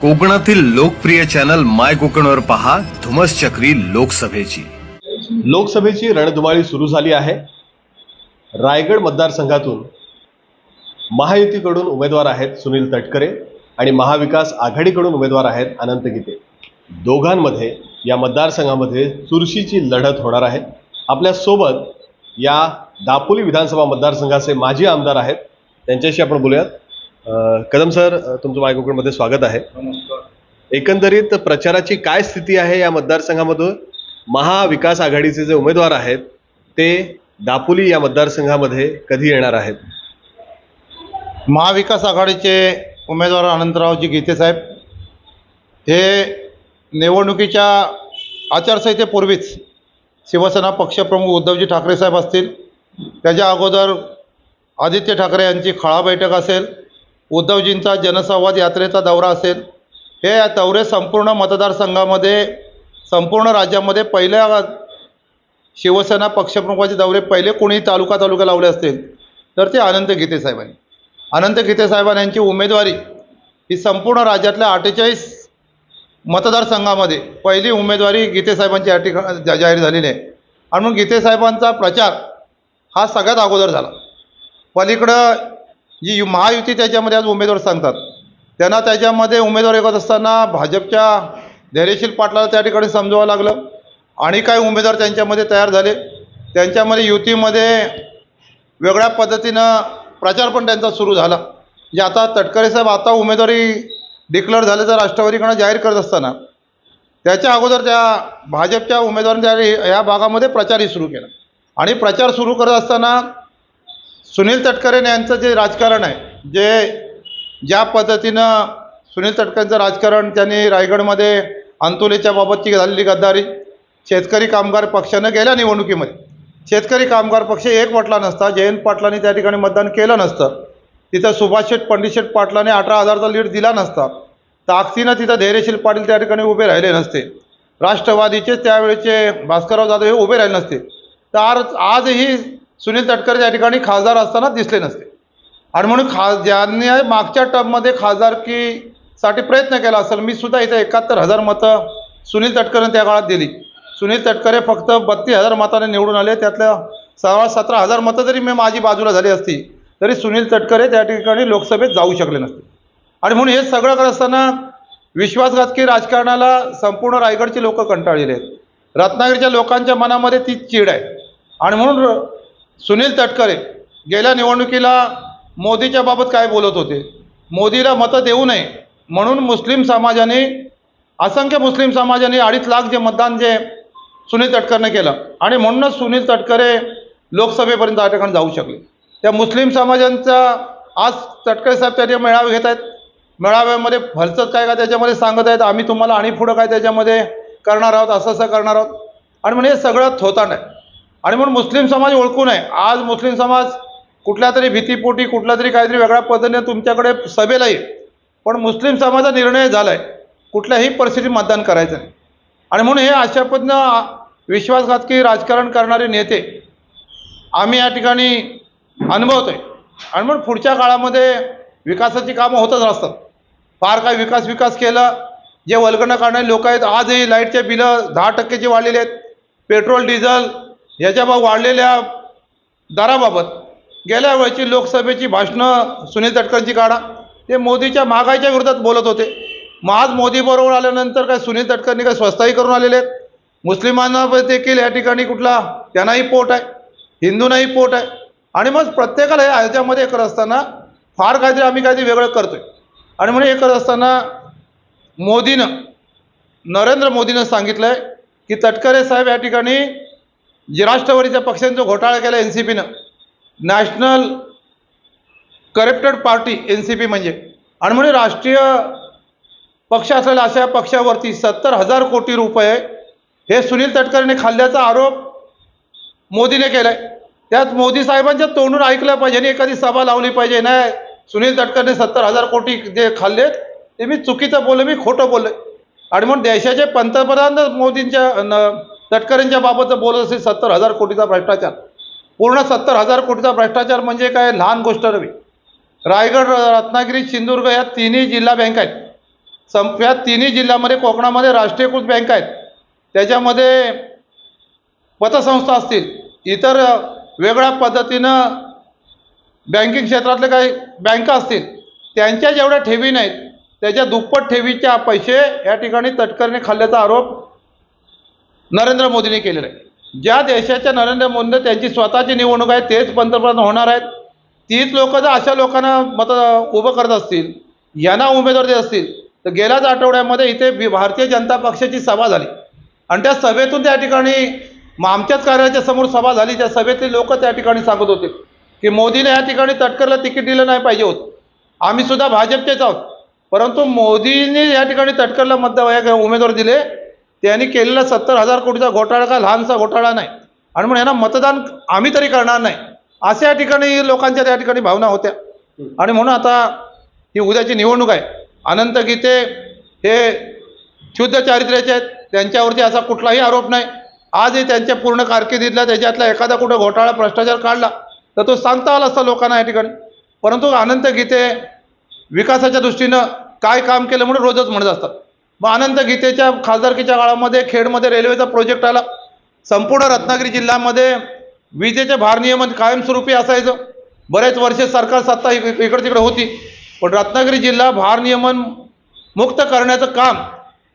कोकणातील लोकप्रिय चॅनल माय कोकणवर पहा धुमस चक्री लोकसभेची. लोकसभेची रणधुमाळी सुरू झाली आहे. रायगड मतदारसंघातून महायुतीकडून उमेदवार आहेत सुनील तटकरे आणि महाविकास आघाडीकडून उमेदवार आहेत अनंत गीते. दोघांमध्ये या मतदारसंघामध्ये चुरशीची लढत होणार आहे. आपल्यासोबत या दापोली विधानसभा मतदारसंघाचे माजी आमदार आहेत. त्यांच्याशी आपण बोलूयात. कदम सर तुमचं मायकोकणमध्ये स्वागत आहे. एकंदरीत प्रचाराची काय स्थिती आहे या मतदारसंघामधून? महाविकास आघाडीचे जे उमेदवार आहेत ते दापोली या मतदारसंघामध्ये कधी येणार आहेत? महाविकास आघाडीचे उमेदवार अनंतरावजी गीते साहेब हे निवडणुकीच्या आचारसंहितेपूर्वीच शिवसेना पक्षप्रमुख उद्धवजी ठाकरे साहेब असतील. त्याच्या अगोदर आदित्य ठाकरे यांची खळा बैठक असेल. उद्धवजींचा जनसंवाद यात्रेचा दौरा असेल. हे दौरे संपूर्ण मतदारसंघामध्ये संपूर्ण राज्यामध्ये पहिल्या शिवसेना पक्षप्रमुखाचे दौरे पहिले कोणीही तालुका तालुका लावले असतील तर ते अनंत गीते साहेबांनी. अनंत गीते साहेबांनी यांची उमेदवारी ही संपूर्ण राज्यातल्या अठ्ठेचाळीस मतदारसंघामध्ये पहिली उमेदवारी गीते साहेबांची या ठिकाणी जाहीर झालेली आहे. आणि मग गीते साहेबांचा प्रचार हा सगळ्यात अगोदर झाला. पलीकडं जी महायुती त्याच्यामध्ये आज उमेदवार सांगतात त्यांना त्याच्यामध्ये उमेदवार येत असताना भाजपच्या धैर्यशील पाटलाला त्या ठिकाणी समजावं लागलं. आणि काही उमेदवार त्यांच्यामध्ये तयार झाले. त्यांच्यामध्ये युतीमध्ये वेगळ्या पद्धतीनं प्रचार पण त्यांचा सुरू झाला. जे आता तटकरे साहेब आता उमेदवारी डिक्लेअर झाल्याचं राष्ट्रवादीकडनं जाहीर करत असताना त्याच्या अगोदर त्या भाजपच्या उमेदवारांनी त्या या भागामध्ये प्रचारही सुरू केला. आणि प्रचार सुरू करत असताना सुनील तटकरे यांचं जे राजकारण आहे जे ज्या पद्धतीनं सुनील तटकरेंचं राजकारण त्यांनी रायगडमध्ये अंतुलेच्या बाबतची झालेली गद्दारी शेतकरी कामगार पक्षानं गेल्या निवडणुकीमध्ये. शेतकरी कामगार पक्ष एक वटला नसता जयंत पाटलांनी त्या ठिकाणी मतदान केलं नसतं. तिथं सुभाष शेठ पंडित शेठ पाटलाने अठरा हजारचा लीड दिला नसता. ताकदीनं तिथं धैर्यशील पाटील त्या ठिकाणी उभे राहिले नसते. राष्ट्रवादीचे त्यावेळेचे भास्करराव जाधव हे उभे राहिले नसते. तर आज आजही सुनील तटकरे त्या ठिकाणी खासदार असताना दिसले नसते. आणि म्हणून खा ज्यांनी मागच्या टर्ममध्ये खासदारकीसाठी प्रयत्न केला असेल मी सुद्धा इथं एकाहत्तर हजार मतं सुनील तटकरेने त्या काळात दिली. सुनील तटकरे फक्त बत्तीस हजार मताने निवडून आले त्यातल्या सहा सतरा हजार मतं जरी मी माझी बाजूला झाली असती तरी सुनील तटकरे त्या ठिकाणी लोकसभेत जाऊ शकले नसते. आणि म्हणून हे सगळं करत असताना विश्वासघातकी राजकारणाला संपूर्ण रायगडची लोकं कंटाळलेले आहेत. रत्नागिरीच्या लोकांच्या मनामध्ये ती चीड आहे. आणि म्हणून र- सुनील तटकरे गेल्या निवडणुकीला मोदीच्या बाबत काय बोलत होते? मोदीला मतं देऊ नये. म्हणून मुस्लिम समाजाने असंख्य मुस्लिम समाजाने अडीच लाख जे मतदान जे सुनील तटकरने केलं. आणि म्हणूनच सुनील तटकरे लोकसभेपर्यंत आठवण जाऊ शकले. त्या मुस्लिम समाजांचा आज तटकरे साहेब त्या मेळावे घेत आहेत. मेळाव्यामध्ये भलचंच काय का त्याच्यामध्ये सांगत आहेत आम्ही तुम्हाला आणि पुढं काय त्याच्यामध्ये करणार आहोत असं असं करणार आहोत. आणि म्हणजे हे सगळं थोतांड आहे. आणि म्हणून मुस्लिम समाज ओळखू नये. आज मुस्लिम समाज कुठल्या तरी भीतीपोटी कुठल्या तरी काहीतरी वेगळ्या पद्धतीने तुमच्याकडे सभेला येईल पण मुस्लिम समाजाचा निर्णय झाला आहे कुठल्याही परिस्थितीत मतदान करायचं नाही. आणि म्हणून हे अशा पद्धतीनं विश्वासघातकी राजकारण करणारे नेते आम्ही या ठिकाणी अनुभवतो आहे आणि म्हणून पुढच्या काळामध्ये विकासाची कामं होतच असतात. फार काय विकास विकास केला जे वल्गणं काढणारे लोक आहेत आजही लाईटचे बिलं दहा टक्केचे वाढलेली आहेत. पेट्रोल डिझेल याच्या वाढलेल्या दराबाबत गेल्या वेळची लोकसभेची भाषणं सुनील तटकरची काढा. ते मोदीच्या महागाईच्या विरोधात बोलत होते. मग आज मोदीबरोबर आल्यानंतर काय सुनील तटकरनी काय स्वस्ताही करून आलेले आहेत? मुस्लिमांना देखील या ठिकाणी कुठला त्यांनाही पोट आहे. हिंदूंनाही पोट आहे. आणि मग प्रत्येकाला हे ह्याच्यामध्ये करत असताना फार काहीतरी आम्ही काहीतरी वेगळं करतो आहे आणि म्हणून हे करत असताना मोदीनं नरेंद्र मोदीनं सांगितलं आहे की तटकरे साहेब या ठिकाणी जे राष्ट्रवादीच्या पक्षांचा घोटाळा केला N C पीनं national corrupted party N C P म्हणजे. आणि म्हणून राष्ट्रीय पक्ष असलेल्या अशा पक्षावरती सत्तर हजार कोटी रुपये हे सुनील तटकरेने खाल्ल्याचा आरोप मोदीने केला आहे त्यात मोदी साहेबांच्या तोंडून ऐकलं पाहिजे आणि एखादी सभा लावली पाहिजे. नाही सुनील तटकरने सत्तर हजार कोटी जे खाल्लेत ते मी चुकीचं बोलले मी खोटं बोलले आणि म्हणून देशाचे पंतप्रधान मोदींच्या न- तटकरेंच्या बाबतचं बोलत असेल सत्तर हजार कोटीचा भ्रष्टाचार. पूर्ण सत्तर हजार कोटीचा भ्रष्टाचार म्हणजे काय? लहान गोष्ट नव्हे. रायगड रत्नागिरी सिंधुदुर्ग या तिन्ही जिल्हा बँक आहेत. संप या तिन्ही जिल्ह्यामध्ये कोकणामध्ये राष्ट्रीयकृत बँक आहेत. त्याच्यामध्ये पतसंस्था असतील. इतर वेगळ्या पद्धतीनं बँकिंग क्षेत्रातले काही बँका असतील त्यांच्या जेवढ्या ठेवी नाहीत त्याच्या दुप्पट ठेवीच्या पैसे या ठिकाणी तटकरीने खाल्ल्याचा आरोप नरेंद्र मोदींनी केलेला आहे. ज्या देशाच्या नरेंद्र मोदी त्यांची स्वतःची निवडणूक आहे तेच पंतप्रधान होणार आहेत. तीच लोक जर अशा लोकांना मत उभं करत असतील यांना उमेदवार देत असतील तर गेल्याच आठवड्यामध्ये इथे भारतीय जनता पक्षाची सभा झाली. आणि त्या सभेतून त्या ठिकाणी मग आमच्याच कार्यालयाच्या समोर सभा झाली त्या सभेतले लोक त्या ठिकाणी सांगत होते की मोदीने या ठिकाणी तटकरला तिकीट दिलं नाही पाहिजे होतं. आम्ही सुद्धा भाजपचेच आहोत. परंतु मोदींनी या ठिकाणी तटकरला मतदार उमेदवार दिले त्यांनी केलेला सत्तर हजार कोटीचा घोटाळा का? लहानसा घोटाळा नाही. आणि म्हणून यांना मतदान आम्ही तरी करणार नाही. अशा या ठिकाणी लोकांच्या त्या ठिकाणी भावना होत्या. आणि म्हणून आता ही उद्याची निवडणूक आहे. अनंत गीते हे शुद्ध चारित्र्याचे आहेत. त्यांच्यावरती असा कुठलाही आरोप नाही. आजही त्यांच्या पूर्ण कारकिर्दीतला त्याच्यातला एखादा कुठं घोटाळा भ्रष्टाचार काढला तर तो सांगता आला असता लोकांना या ठिकाणी. परंतु अनंत गीते विकासाच्या दृष्टीनं काय काम केलं म्हणून रोजच म्हणत असतात. मग अनंत गीतेच्या खासदारकीच्या काळामध्ये खेडमध्ये रेल्वेचा प्रोजेक्ट आला. संपूर्ण रत्नागिरी जिल्ह्यामध्ये विजेचे भारनियमन कायमस्वरूपी असायचं. बरेच वर्षे सरकार सत्ता इक- इकडे तिकडे होती. पण रत्नागिरी जिल्हा भारनियमन मुक्त करण्याचं काम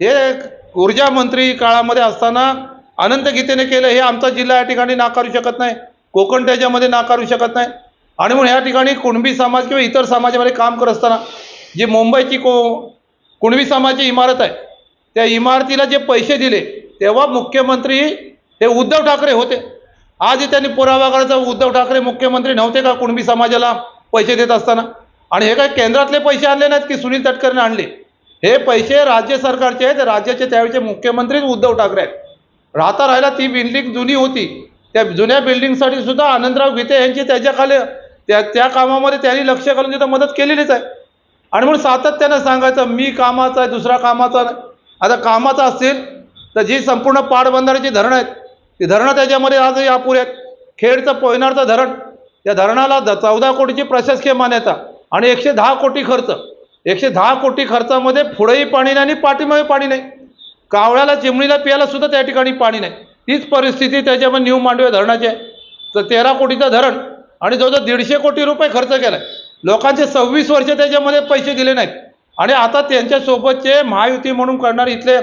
हे ऊर्जा मंत्री काळामध्ये असताना अनंत गीतेने केलं. हे आमचा जिल्हा या ठिकाणी नाकारू शकत नाही. कोकण त्याच्यामध्ये नाकारू शकत नाही. आणि म्हणून या ठिकाणी कुणबी समाज किंवा इतर समाजामध्ये काम करत असताना जी मुंबईची को कुणबी समाजाची इमारत आहे. त्या इमारतीला जे पैसे दिले तेव्हा मुख्यमंत्री हे उद्धव ठाकरे होते. आजही त्यांनी पुरावा करायचा उद्धव ठाकरे मुख्यमंत्री नव्हते का कुणबी समाजाला पैसे देत असताना? आणि हे काय केंद्रातले पैसे आणले नाहीत की सुनील तटकरेने आणले? हे पैसे राज्य सरकारचे आहेत राज्याचे त्यावेळेचे मुख्यमंत्री उद्धव ठाकरे आहेत. राहता राहायला ती बिल्डिंग जुनी होती. त्या जुन्या बिल्डिंगसाठी सुद्धा आनंदराव गीते यांची त्याच्याखाली त्या त्या कामामध्ये त्यांनी लक्ष घालून तिथं मदत केलेलीच आहे. आणि म्हणून सातत्यानं सांगायचं मी कामाचा आहे दुसरा कामाचा नाही. आता कामाचा असतील तर जी संपूर्ण पाटबंधाऱ्याची धरणं आहेत ती धरणं त्याच्यामध्ये आजही अपुरी आहेत. खेडचं पोयनारचं धरण त्या धरणाला द चौदा कोटीची प्रशासकीय मान्यता आणि एकशे दहा कोटी खर्च. एकशे दहा कोटी खर्चामध्ये पुढेही पाणी नाही आणि पाठीमध्ये पाणी नाही. कावळ्याला चिमणीला प्यायला सुद्धा त्या ठिकाणी पाणी नाही. तीच परिस्थिती त्याच्यामध्ये न्यू मांडवे धरणाची आहे. तर तेरा कोटीचं धरण आणि जवळजवळ दीडशे कोटी रुपये खर्च केला आहे लोकांचे सव्वीस वर्ष त्याच्यामध्ये पैसे दिले नाहीत. आणि आता त्यांच्यासोबतचे महायुती म्हणून करणारे इथले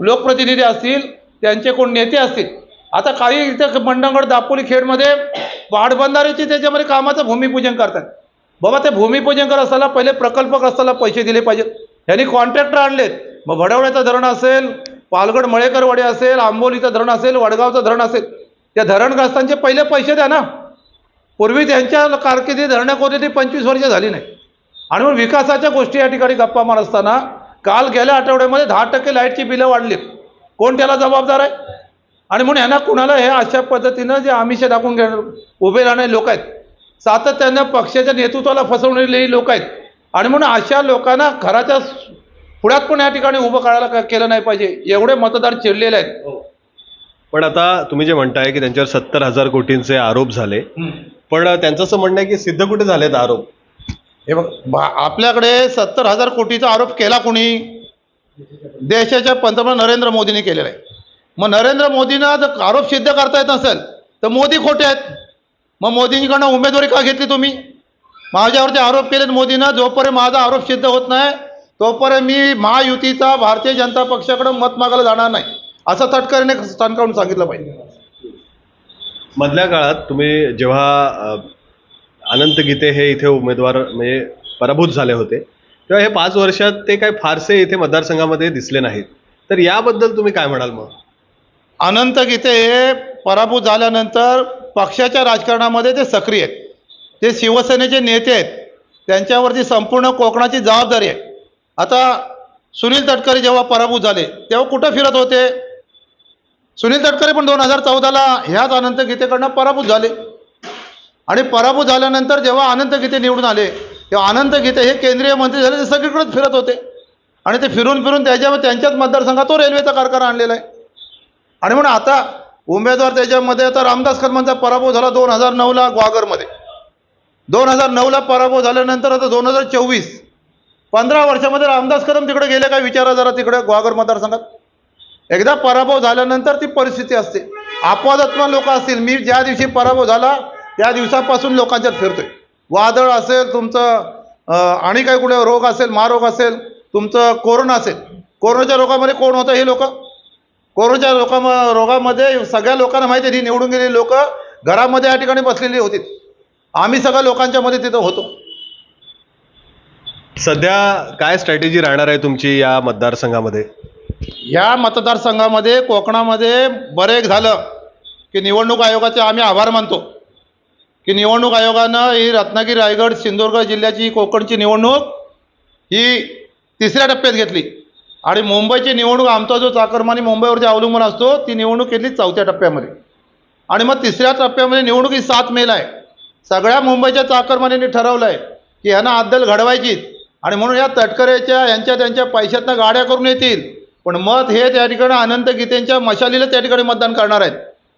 लोकप्रतिनिधी असतील त्यांचे कोण नेते असतील? आता काही इथे मंडणगड दापोली खेडमध्ये पाटबंधाऱ्याची त्याच्यामध्ये कामाचं भूमिपूजन करतात. बाबा ते भूमिपूजन करत असताना पहिले प्रकल्पक असताना पैसे दिले पाहिजेत ह्यांनी कॉन्ट्रॅक्टर आणलेत. मग भडवड्याचं धरण असेल पालगड मळेकरवाडी असेल आंबोलीचं धरण असेल वडगावचं धरण असेल. त्या धरणग्रस्तांचे पहिले पैसे द्या ना. पूर्वी त्यांच्या कारकिर्दीत ती पंचवीस वर्ष झाली नाही. आणि मग विकासाच्या गोष्टी या ठिकाणी गप्पा मारत असताना काल गेल्या आठवड्यामध्ये दहा टक्के लाईटची बिलं वाढलीत. कोण त्याला जबाबदार आहे? आणि म्हणून यांना कुणाला हे अशा पद्धतीनं जे आमिष दाखवून घेणार उभे राहणारे लोक आहेत सातत्यानं पक्षाच्या नेतृत्वाला फसवलेली लोक आहेत. आणि म्हणून अशा लोकांना घराच्या पुढ्यात पण या ठिकाणी उभं करायला केलं नाही पाहिजे. एवढे मतदार चिडलेले आहेत. पण आता तुम्ही जे म्हणताय की त्यांच्यावर सत्तर हजार कोटींचे आरोप झाले. पण त्यांचं असं म्हणणं आहे की सिद्ध कुठे झालेत आरोप? हे बघ भा- आपल्याकडे सत्तर हजार कोटीचा आरोप केला कोणी? देशाच्या पंतप्रधान नरेंद्र मोदींनी केलेला आहे. मग नरेंद्र मोदींना जर आरोप सिद्ध करता येत नसेल तर मोदी खोटे आहेत. मग मोदींकडनं उमेदवारी का घेतली तुम्ही? माझ्यावरती आरोप केलेत मोदीनं जोपर्यंत माझा आरोप सिद्ध होत नाही तोपर्यंत मी महायुतीचा भारतीय जनता पक्षाकडे मत मागायला जाणार नाही. असं तटकरीने ठणकावून सांगितलं पाहिजे. मधल्या काळात तुम्ही जेव्हा अनंत गीते हे इथे उमेदवार म्हणजे पराभूत झाले होते तेव्हा हे पाच वर्षात ते काय फारसे इथे मतदारसंघामध्ये दिसले नाहीत. तर याबद्दल तुम्ही काय म्हणाल मग? अनंत गीते हे पराभूत झाल्यानंतर पक्षाच्या राजकारणामध्ये ते सक्रिय आहेत. ते शिवसेनेचे नेते आहेत त्यांच्यावरती संपूर्ण कोकणाची जबाबदारी आहे. आता सुनील तटकरे जेव्हा पराभूत झाले तेव्हा कुठं फिरत होते? सुनील तटकरे पण दोन हजार चौदाला ह्याच अनंत गीतेकडनं पराभूत झाले. आणि पराभूत झाल्यानंतर जेव्हा अनंत गीते निवडून आले तेव्हा अनंत गीते हे केंद्रीय मंत्री झाले ते सगळीकडेच फिरत होते. आणि ते फिरून फिरून त्याच्यावर त्यांच्याच मतदारसंघात तो रेल्वेचा कारखाना आणलेला आहे. आणि म्हणून आता उमेदवार त्याच्यामध्ये आता रामदास कदमांचा पराभव झाला दोन हजार नऊला ग्वागरमध्ये. दोन हजार नऊला पराभव झाल्यानंतर आता दोन हजार चोवीस पंधरा वर्षामध्ये रामदास कदम तिकडे गेले काय विचारा जरा तिकडे ग्वागर मतदारसंघात. एकदा पराभव झाल्यानंतर ती परिस्थिती असते. अपवादात्मक लोक असतील. मी ज्या दिवशी पराभव झाला त्या दिवसापासून लोकांच्यात फिरतोय. वादळ असेल तुमचं आणि काही कुठे रोग असेल महारोग असेल तुमचं कोरोना असेल. कोरोनाच्या रोगामध्ये कोण होतं हे लोक? कोरोनाच्या लोकां रोगामध्ये सगळ्या लोकांना माहिती आहे ही निवडून गेलेली लोक घरामध्ये या ठिकाणी बसलेली होती. आम्ही सगळ्या लोकांच्या मध्ये तिथं होतो. सध्या काय स्ट्रॅटेजी राहणार आहे तुमची या मतदारसंघामध्ये? या मतदारसंघामध्ये कोकणामध्ये बरेक झालं की निवडणूक आयोगाचे आम्ही आभार मानतो. की निवडणूक आयोगानं ही रत्नागिरी रायगड सिंधुदुर्ग जिल्ह्याची कोकणची निवडणूक ही तिसऱ्या टप्प्यात घेतली. आणि मुंबईची निवडणूक आमचा जो चाकरमानी मुंबईवरती अवलंबून असतो ती निवडणूक घेतली चौथ्या टप्प्यामध्ये. आणि मग तिसऱ्या टप्प्यामध्ये निवडणूक ही सात मेला आहे. सगळ्या मुंबईच्या चाकरमानीने ठरवलं आहे की यांना अद्दल घडवायचीच आणि म्हणून या तटकरेच्या यांच्या त्यांच्या पैशातनं गाड्या करून येतील. पण मत हे त्या ठिकाणी अनंत गीतेंच्या मशालीला त्या ठिकाणी मतदान करणार आहेत.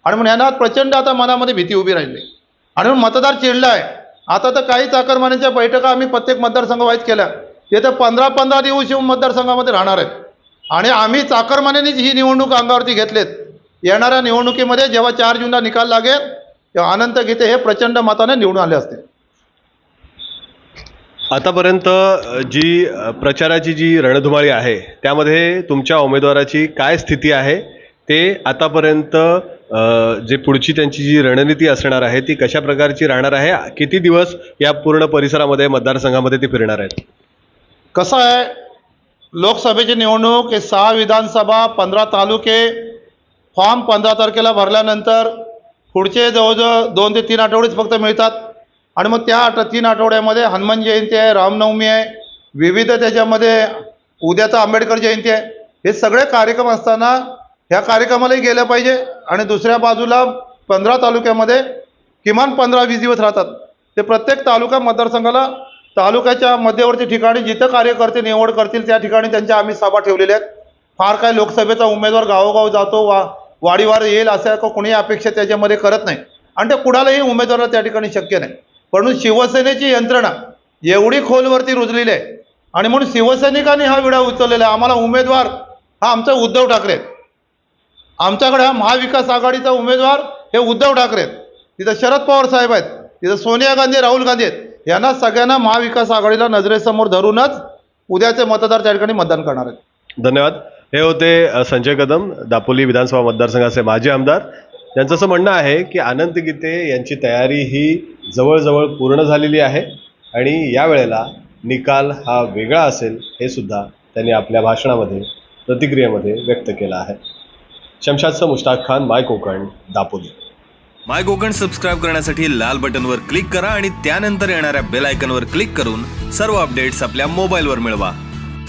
आणि म्हणून यांना प्रचंड आता मनामध्ये भीती उभी राहिली. आणि म्हणून मतदार चिडला आहे आता तर काही चाकरमान्यांच्या बैठका आम्ही प्रत्येक मतदारसंघ वाईज केल्या. ते तर पंधरा पंधरा दिवस येऊन मतदारसंघामध्ये राहणार आहेत. आणि आम्ही चाकरमान्यांनीच ही निवडणूक अंगावरती घेतलेत. येणाऱ्या निवडणुकीमध्ये जेव्हा चार जूनला निकाल लागेल तेव्हा अनंत गीते हे प्रचंड मताने निवडून आले असते आतापर्यंत जी प्रचाराची जी रणधुमाळी आहे त्यामध्ये तुमच्या उमेदवाराची काय स्थिती आहे ते आतापर्यंत जे पुढची त्यांची जी रणनीती असणार आहे ती कशा प्रकारची राहणार आहे किती दिवस या पूर्ण परिसरामध्ये मतदारसंघामध्ये ते फिरणार आहेत? कसं आहे लोकसभेची निवडणूक हे सहा विधानसभा पंधरा तालुके फॉर्म पंधरा तारखेला भरल्यानंतर पुढचे जवळजवळ दोन ते तीन आठवडेच फक्त मिळतात. आणि मग त्या आठ तीन आठवड्यामध्ये हनुमान जयंती आहे रामनवमी आहे विविध त्याच्यामध्ये उद्याचा आंबेडकर जयंती आहे. हे सगळे कार्यक्रम असताना ह्या कार्यक्रमालाही गेलं पाहिजे आणि दुसऱ्या बाजूला पंधरा तालुक्यामध्ये किमान पंधरा वीस दिवस राहतात. ते प्रत्येक तालुका मतदारसंघाला तालुक्याच्या मध्यवर्ती ठिकाणी जिथं कार्यकर्ते निवड करतील त्या ठिकाणी त्यांच्या आम्ही सभा ठेवलेल्या आहेत. फार काय लोकसभेचा उमेदवार गावोगाव जातो वा वाडीवार येईल असं कोणीही अपेक्षा त्याच्यामध्ये करत नाही. आणि ते कुणालाही उमेदवाराला त्या ठिकाणी शक्य नाही. परंतु शिवसेनेची यंत्रणा एवढी खोलवरती रुजलेली आहे. आणि म्हणून शिवसैनिकांनी हा विडा उचललेला आहे. आम्हाला उमेदवार हा आमचा उद्धव ठाकरे आमच्याकडे हा महाविकास आघाडीचा उमेदवार हे उद्धव ठाकरे आहेत. तिथं शरद पवार साहेब आहेत. तिथं सोनिया गांधी राहुल गांधी आहेत. यांना सगळ्यांना महाविकास आघाडीला नजरेसमोर धरूनच उद्याचे मतदार त्या ठिकाणी मतदान करणार आहेत. धन्यवाद. हे होते संजय कदम दापोली विधानसभा मतदारसंघाचे माजी आमदार त्यांचं असं म्हणणं आहे की अनंत गीते यांची तयारी ही जवळजवळ पूर्ण झालेली आहे आणि यावेळेला निकाल हा वेगळा असेल हे सुद्धा त्यांनी आपल्या भाषणामध्ये प्रतिक्रियेमध्ये व्यक्त केलं आहे. शमशादचं Mushtaq Khan my Konkan Dapoli. My Konkan subscribe करण्यासाठी लाल बटनवर क्लिक करा आणि त्यानंतर येणाऱ्या बेल आयकनवर क्लिक करून सर्व अपडेट्स आपल्या मोबाईलवर मिळवा.